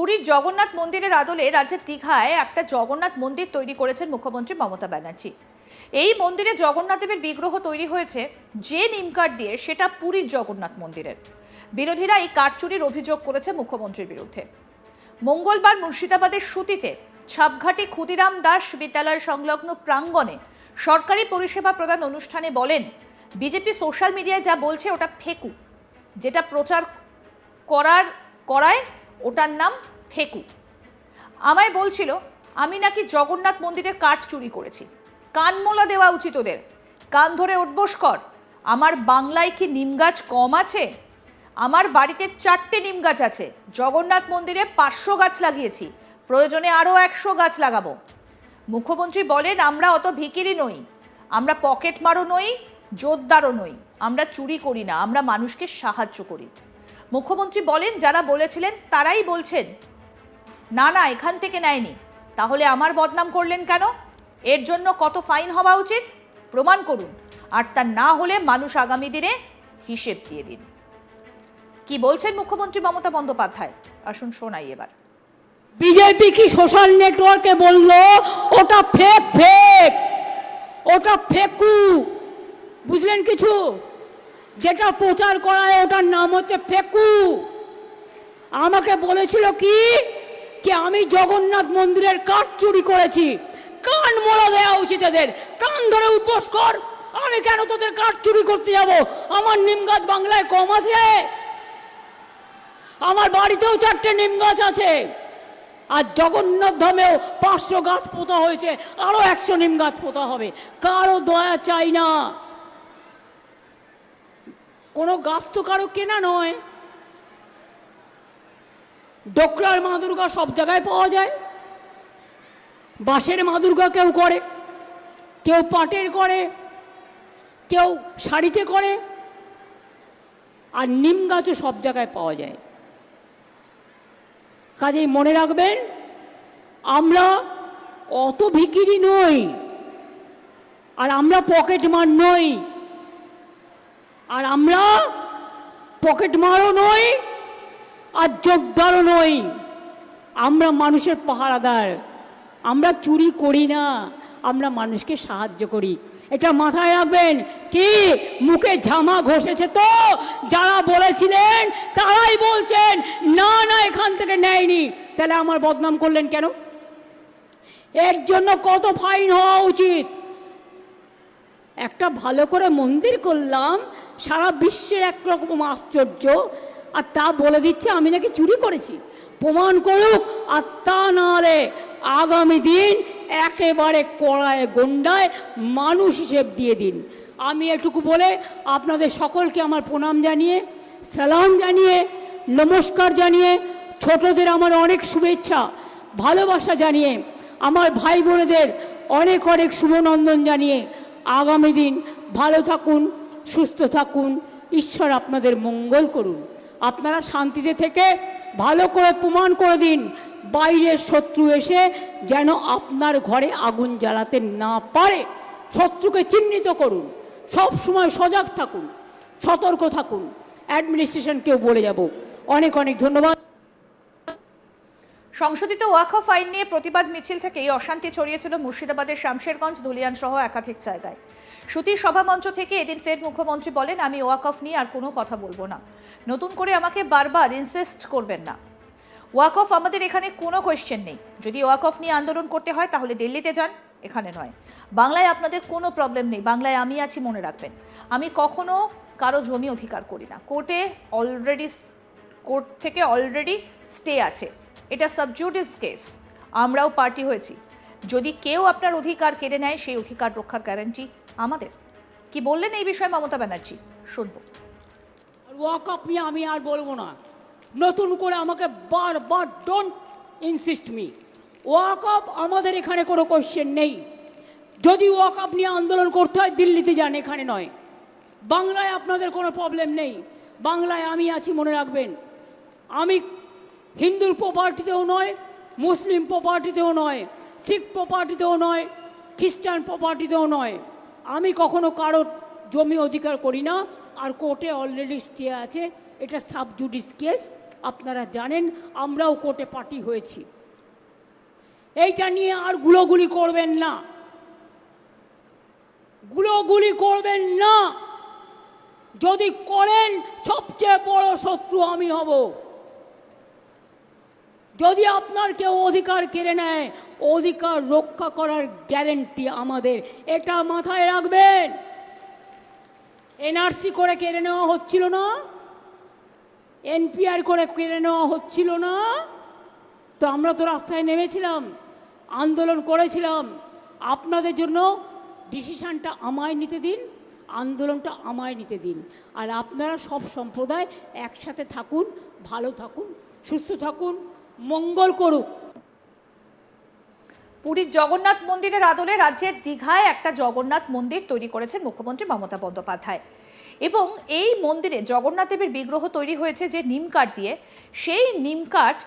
পুরীর জগন্নাথ মন্দিরের আদলে রাজ্যের দীঘায় একটা জগন্নাথ মন্দির তৈরি করেছেন মুখ্যমন্ত্রী মমতা ব্যানার্জি। এই মন্দিরে জগন্নাথ দেবের বিগ্রহ তৈরি হয়েছে যে নিমকাঠ দিয়ে, সেটা পুরীর জগন্নাথ মন্দিরের। বিরোধীরা এই কাঠ চুরির অভিযোগ করেছে মুখ্যমন্ত্রীর বিরুদ্ধে। মঙ্গলবার মুর্শিদাবাদের সুতিতে ছাপঘাটি ক্ষুদিরাম দাস বিদ্যালয় সংলগ্ন প্রাঙ্গণে সরকারি পরিষেবা প্রদান অনুষ্ঠানে বলেন, বিজেপি সোশ্যাল মিডিয়ায় যা বলছে ওটা ফেকু। যেটা প্রচার করার, করায় ওটার নাম ফেকু। আমায় বলছিল, আমি নাকি জগন্নাথ মন্দিরের কাঠ চুরি করেছি। কানমোলা দেওয়া উচিত ওদের। কান ধরে উঠবোস কর, আমার বাংলায় কি নিম গাছ কম আছে? আমার বাড়িতে চারটে নিম গাছ আছে। জগন্নাথ মন্দিরে পাঁচশো গাছ লাগিয়েছি। প্রয়োজনে আরও একশো গাছ লাগাবো। মুখ্যমন্ত্রী বলেন, আমরা অত ভিকিরি নই। আমরা পকেট মারও নই, জোরদারও নই। আমরা চুরি করি না। আমরা মানুষকে সাহায্য করি। মুখ্যমন্ত্রী বলেন, যারা বলেছিলেন তারাই বলছেন। না না, এখান থেকে নেয়নি। তাহলে আমার বদনাম করলেন কেন? এর জন্য কত ফাইন হওয়া উচিত? প্রমাণ করুন। আর তা না হলে মানুষ আগামী দিনে হিসেব দিয়ে দিন। কি বলছেন মুখ্যমন্ত্রী মমতা বন্দ্যোপাধ্যায়? আসুন শোনাই এবার। বিজেপি কি সোশ্যাল নেটওয়ার্কে বলল, ওটা ফেক ফেক ওটা ফেকু বুঝলেন কিছু? যেটা প্রচার করায় ওটার নাম হচ্ছে ফেকু। আমাকে বলেছিল কি? কি আমি জগন্নাথ মন্দিরের কাঠ চুরি করেছি। কান মোড়া দেওয়া উচিত এদের। কান ধরে উপোস কর। আমি কেন তোদের কাঠ চুরি করতে যাব? আমার নিম গাছ বাংলায় কম আছে। আমার বাড়িতেও চারটে নিম গাছ আছে। আর জগন্নাথ ধামেও পাঁচশো গাছ পোতা হয়েছে। আরও একশো নিম গাছ পোতা হবে। কারও দয়া চাই না। কোনো গাছ তো কারও কেনা নয়। ডোকরার মা দুর্গা সব জায়গায় পাওয়া যায়। বাঁশের মা দুর্গা কেউ করে, কেউ পাটের করে, কেউ শাড়িতে করে, আর নিম গাছও সব জায়গায় পাওয়া যায়। কাজেই মনে রাখবেন, আমরা অত ভিকিরি নই, আর আমরা পকেট মার নই। আর আমরা পকেট মারও নই আর যোদ্ধারও নই। আমরা মানুষের পাহারাদার। আমরা চুরি করি না। আমরা মানুষকে সাহায্য করি। এটা মাথায় রাখবেন। কি? মুখে ঝামা ঘষেছে তো? যারা বলেছিলেন, তারাই বলছেন, না না, এখান থেকে নেয়নি। তাহলে আমার বদনাম করলেন কেন? এর জন্য কত ফাইন হওয়া উচিত? একটা ভালো করে মন্দির করলাম সারা বিশ্বের একরকম আশ্চর্য, আর তা বলে দিচ্ছে, আমি নাকি চুরি করেছি। প্রমাণ করুক, আর তা নাহলে আগামী দিন একেবারে কড়ায়, গন্ডায় মানুষ হিসেব দিয়ে দিন। আমি এটুকু বলে আপনাদের সকলকে আমার প্রণাম জানিয়ে, সালাম জানিয়ে, নমস্কার জানিয়ে, ছোটদের আমার অনেক শুভেচ্ছা, ভালোবাসা জানিয়ে, আমার ভাই বোনেদের অনেক অনেক শুভনন্দন জানিয়ে আগামী দিন ভালো থাকুন। সুস্থ থাকুন, ঈশ্বর আপনাদের মঙ্গল করুন। আপনারা শান্তিতে থেকে ভালো করে প্রমাণ করে দিন, বাইরের শত্রু এসে যেন আপনার ঘরে আগুন জ্বালাতে না পারে। শত্রুকে চিহ্নিত করুন, সব সময় সজাগ থাকুন, সতর্ক থাকুন। অ্যাডমিনিস্ট্রেশনকেও বলে যাব। অনেক অনেক ধন্যবাদ। সংশোধিত ওয়াকফ আইন নিয়ে প্রতিবাদ মিছিল থেকেই অশান্তি ছড়িয়েছিল মুর্শিদাবাদের শামশেরগঞ্জ ধুলিয়ান সহ একাধিক জায়গায়। সুতির সভামঞ্চ থেকে এদিন ফের মুখ্যমন্ত্রী বলেন, আমি ওয়াকফ নিয়ে আর কোনো কথা বলব না। নতুন করে আমাকে বারবার ইনসিস্ট করবেন না। ওয়াকফ আমাদের এখানে কোনো কোয়েশ্চেন নেই। যদি ওয়াকফ নিয়ে আন্দোলন করতে হয়, তাহলে দিল্লিতে যান, এখানে নয়। বাংলায় আপনাদের কোনো প্রবলেম নেই। বাংলায় আমি আছি, মনে রাখবেন। আমি কখনো কারও জমি অধিকার করি না। কোর্টে অলরেডি কোর্ট থেকে অলরেডি স্টে আছে। এটা সাবজুডিস কেস আমরাও পার্টি হয়েছি। যদি কেউ আপনার অধিকার কেড়ে নেয়, সেই অধিকার রক্ষার গ্যারান্টি আমাদের। কি বললেন এই বিষয়ে মমতা ব্যানার্জি? শুনব। ওয়াক আপ নিয়ে আমি আর বলব না। নতুন করে আমাকে বারবার don't insist me walk up আমাদের এখানে কোনো কোশ্চেন নেই। যদি ওয়াক আপ নিয়ে আন্দোলন করতে হয়, দিল্লিতে যান, এখানে নয়। বাংলায় আপনাদের কোনো প্রবলেম নেই। বাংলায় আমি আছি, মনে রাখবেন। আমি হিন্দুর প্রপার্টিতেও নয়, মুসলিম প্রপার্টিতেও নয়, শিখ প্রপার্টিতেও নয়, খ্রিস্টান প্রপার্টিতেও নয়। আমি কখনো কারোর জমি অধিকার করি না, আর কোর্টে অলরেডি স্টে আছে, এটা সাবজুডিস কেস আপনারা জানেন, আমরাও কোর্টে পার্টি হয়েছি। এইটা নিয়ে আর গুলোগুলি করবেন না। গুলোগুলি করবেন না। যদি করেন, সবচেয়ে বড় শত্রু আমি হব। যদি আপনার কেউ অধিকার কেড়ে নেয়, অধিকার রক্ষা করার গ্যারেন্টি আমাদের। এটা মাথায় রাখবেন। এনআরসি করে কেড়ে নেওয়া হচ্ছিল না। এনপিআর করে কেড়ে নেওয়া হচ্ছিল না। তো আমরা তো রাস্তায় নেমেছিলাম, আন্দোলন করেছিলাম। আপনাদের জন্য ডিসিশানটা আমায় নিতে দিন, আন্দোলনটা আমায় নিতে দিন। আর আপনারা সব সম্প্রদায় একসাথে থাকুন, ভালো থাকুন, সুস্থ থাকুন। মঙ্গল করুক। পুরীর জগন্নাথ মন্দিরের আদলে রাজ্যের দীঘায় একটা জগন্নাথ মন্দির তৈরি করেছেন মুখ্যমন্ত্রী মমতা বন্দ্যোপাধ্যায়। এবং এই মন্দিরে জগন্নাথ দেবের বিগ্রহ তৈরি হয়েছে যে নিম কাঠ দিয়ে, সেই নিম কাঠ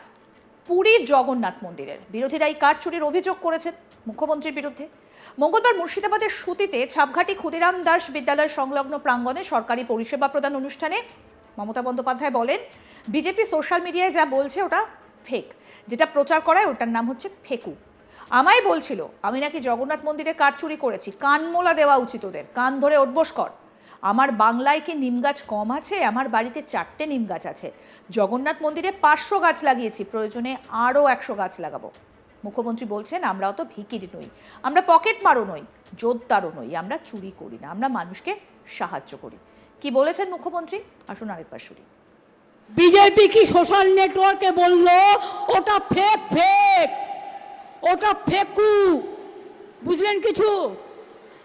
পুরীর জগন্নাথ মন্দিরের। বিরোধীরা এই কাঠ চুরির অভিযোগ করেছেন মুখ্যমন্ত্রীর বিরুদ্ধে। মঙ্গলবার মুর্শিদাবাদের সুতিতে ছাপঘাটি ক্ষুদিরাম দাস বিদ্যালয় সংলগ্ন প্রাঙ্গণে সরকারি পরিষেবা প্রদান অনুষ্ঠানে মমতা বন্দ্যোপাধ্যায় বলেন, বিজেপি সোশ্যাল মিডিয়ায় যা বলছে ওটা ফেক। যেটা প্রচার করায় ওটার নাম হচ্ছে ফেকু। আমায় বলছিল, আমি নাকি জগন্নাথ মন্দিরে কাঠ চুরি করেছি কানমোলা দেওয়া উচিত ওদের, কান ধরে উঠবোস কর। আমার বাংলায় কি নিম গাছ কম আছে? আমার বাড়িতে চারটে নিম গাছ আছে। জগন্নাথ মন্দিরে পাঁচশো গাছ লাগিয়েছি, প্রয়োজনে আরও একশো গাছ লাগাবো। মুখ্যমন্ত্রী বলছেন আমরা অত ভিকিরি নই। আমরা পকেট মারও নই, জোরদারও নই, আমরা চুরি করি না, আমরা মানুষকে সাহায্য করি। কি বলেছেন মুখ্যমন্ত্রী? আসুন আরেকবার শুনি। বিজেপি কি সোশ্যাল নেটওয়ার্কে বলল? ওটা ফেক ফেক ওটা ফেকু। বুঝলেন কিছু?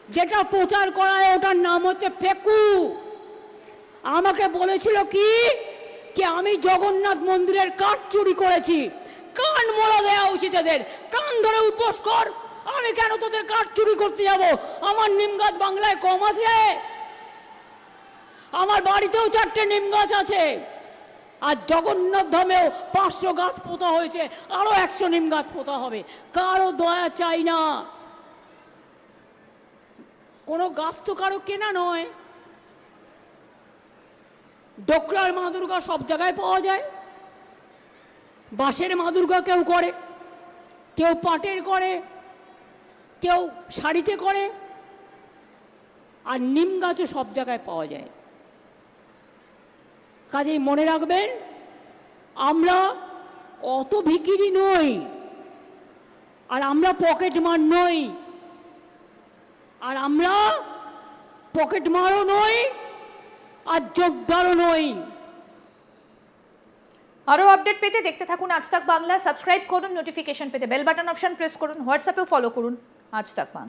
যেটা প্রচার করায় ওটার নাম হচ্ছে ফেকু। আমাকে বলেছিল কি? কি আমি জগন্নাথ মন্দিরের কাঠ চুরি করেছি। কান মোড়া দেওয়া উচিত এদের। কান ধরে উপোস কর। আমি কেন তোদের কাঠ চুরি করতে যাব? আমার নিম গাছ বাংলায় কম আছে। আমার বাড়িতেও চারটে নিম গাছ আছে। আর জগন্নাথ ধামেও পাঁচশো গাছ পোতা হয়েছে, আরও একশো নিম গাছ পোতা হবে। কারও দয়া চাই না। কোনো গাছ তো কারও কেনা নয়। ডোকরার মা দুর্গা সব জায়গায় পাওয়া যায়। বাঁশের মা দুর্গা কেউ করে, কেউ পাটের করে, কেউ শাড়িতে করে, আর নিম গাছও সব জায়গায় পাওয়া যায়। কাজেই মনে রাখবেন, আমরা অত ভিকিরি নই, আর আমরা পকেট মার নই, আর আমরা পকেট মারও নই, আর যোগদারও নই। আরও আপডেট পেতে দেখতে থাকুন আজ তাক বাংলা। সাবস্ক্রাইব করুন নোটিফিকেশন পেতে বেল বাটন অপশন প্রেস করুন হোয়াটসঅ্যাপেও ফলো করুন। আজ তাক বাংলা।